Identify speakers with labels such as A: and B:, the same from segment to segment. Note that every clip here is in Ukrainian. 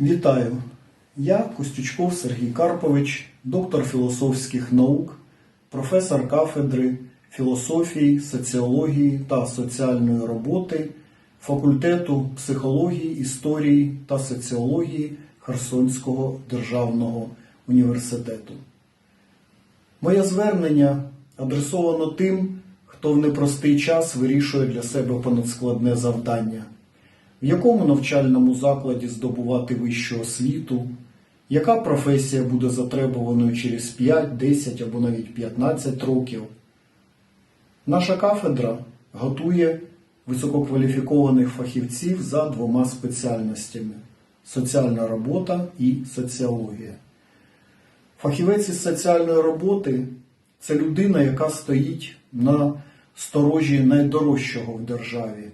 A: Вітаю! Я Костючков Сергій Карпович, доктор філософських наук, професор кафедри філософії, соціології та соціальної роботи факультету психології, історії та соціології Херсонського державного університету. Моє звернення адресовано тим, хто в непростий час вирішує для себе понадскладне завдання в якому навчальному закладі здобувати вищу освіту, яка професія буде затребуваною через 5, 10 або навіть 15 років. Наша кафедра готує висококваліфікованих фахівців за двома спеціальностями соціальна робота і соціологія. Фахівець із соціальної роботи це людина, яка стоїть на сторожі найдорожчого в державі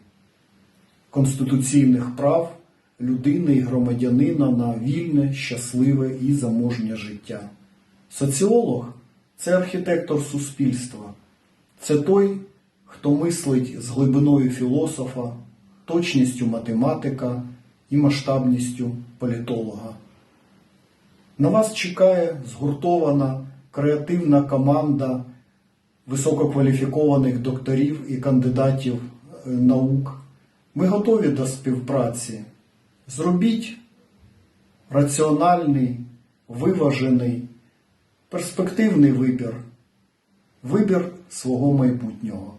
A: конституційних прав людини і громадянина на вільне, щасливе і заможнє життя. Соціолог це архітектор суспільства, це той, хто мислить з глибиною філософа, точністю математика і масштабністю політолога. На вас чекає згуртована креативна команда висококваліфікованих докторів і кандидатів е, наук. Ми готові до співпраці. Зробіть раціональний, виважений, перспективний вибір, вибір свого майбутнього.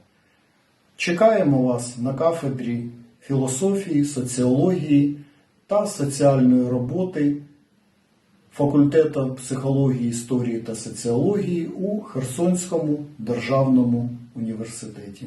A: Чекаємо вас на кафедрі філософії, соціології та соціальної роботи факультету психології, історії та соціології у Херсонському державному університеті.